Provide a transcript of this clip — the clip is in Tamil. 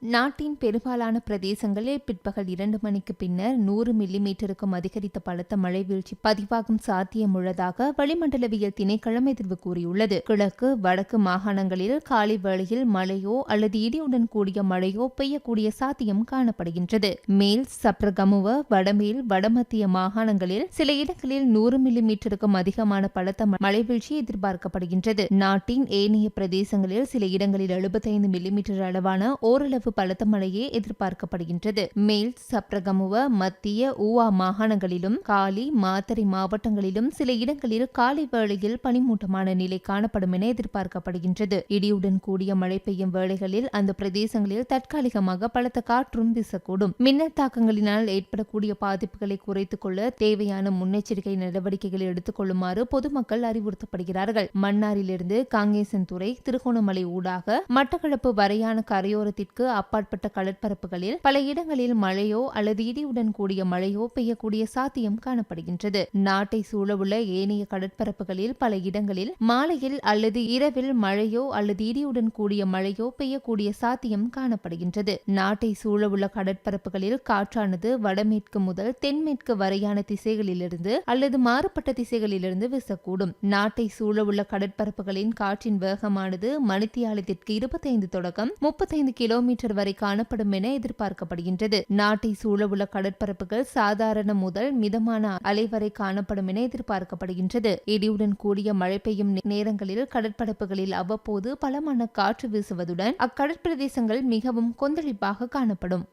நாட்டின் பெரும்பாலான பிரதேசங்களில் பிற்பகல் இரண்டு மணிக்கு பின்னர் நூறு மில்லி மீட்டருக்கும் அதிகரித்த பலத்த மழை வீழ்ச்சி பதிவாகும் சாத்தியமுள்ளதாக வளிமண்டலவியல் திணைக்களம் எதிர்வு கூறியுள்ளது. கிழக்கு வடக்கு மாகாணங்களில் காலை வேளையில் மழையோ அல்லது இடியுடன் கூடிய மழையோ பெய்யக்கூடிய சாத்தியம் காணப்படுகின்றது. மேல் சப்ரகமுவ வடமேல் வடமத்திய மாகாணங்களில் சில இடங்களில் நூறு மில்லி மீட்டருக்கும் அதிகமான பலத்த மழை வீழ்ச்சி எதிர்பார்க்கப்படுகின்றது. நாட்டின் ஏனைய பிரதேசங்களில் சில இடங்களில் எழுபத்தைந்து மில்லிமீட்டர் அளவான ஓரளவு பலத்த மழையே எதிர்பார்க்கப்படுகின்றது. மேல் சப்ரகமுவ மத்திய ஊவா மாகாணங்களிலும் காலி மாத்தறை மாவட்டங்களிலும் சில இடங்களில் காலை வேளையில் பனிமூட்டமான நிலை காணப்படும் என எதிர்பார்க்கப்படுகின்றது. இடியுடன் கூடிய மழை பெய்யும் வேளைகளில் அந்த பிரதேசங்களில் தற்காலிகமாக பலத்த காற்றும் வீசக்கூடும். மின்னல் தாக்கங்களினால் ஏற்படக்கூடிய பாதிப்புகளை குறைத்துக் கொள்ள தேவையான முன்னெச்சரிக்கை நடவடிக்கைகளை எடுத்துக் கொள்ளுமாறு பொதுமக்கள் அறிவுறுத்தப்படுகிறார்கள். மன்னாரிலிருந்து காங்கேசன்துறை திருகோணமலை ஊடாக மட்டக்களப்பு வரையான கரையோரத்திற்கு அப்பாற்பட்ட கடற்பரப்புகளில் பல இடங்களில் மழையோ அல்லது இடியுடன் கூடிய மழையோ பெய்யக்கூடிய சாத்தியம் காணப்படுகின்றது. நாட்டை சூழவுள்ள ஏனைய கடற்பரப்புகளில் பல இடங்களில் மாலையில் அல்லது இரவில் மழையோ அல்லது இடியுடன் கூடிய மழையோ பெய்யக்கூடிய சாத்தியம் காணப்படுகின்றது. நாட்டை சூழவுள்ள கடற்பரப்புகளில் காற்றானது வடமேற்கு முதல் தென்மேற்கு வரையான திசைகளிலிருந்து அல்லது மாறுபட்ட திசைகளிலிருந்து வீசக்கூடும். நாட்டை சூழவுள்ள கடற்பரப்புகளின் காற்றின் வேகமானது மணித்தியாலத்திற்கு இருபத்தைந்து தொடக்கம் முப்பத்தைந்து கிலோமீட்டர் வரை காணப்படும் என எதிர்பார்க்கப்படுகின்றது. நாட்டை சூழவுள்ள கடற்பரப்புகள் சாதாரண முதல் மிதமான அலை வரை காணப்படும் என எதிர்பார்க்கப்படுகின்றது. இடியுடன் கூடிய மழை பெய்யும் நேரங்களில் கடற்பரப்புகளில் அவ்வப்போது பலமான காற்று வீசுவதுடன் அக்கடற்பிரதேசங்கள் மிகவும் கொந்தளிப்பாக காணப்படும்.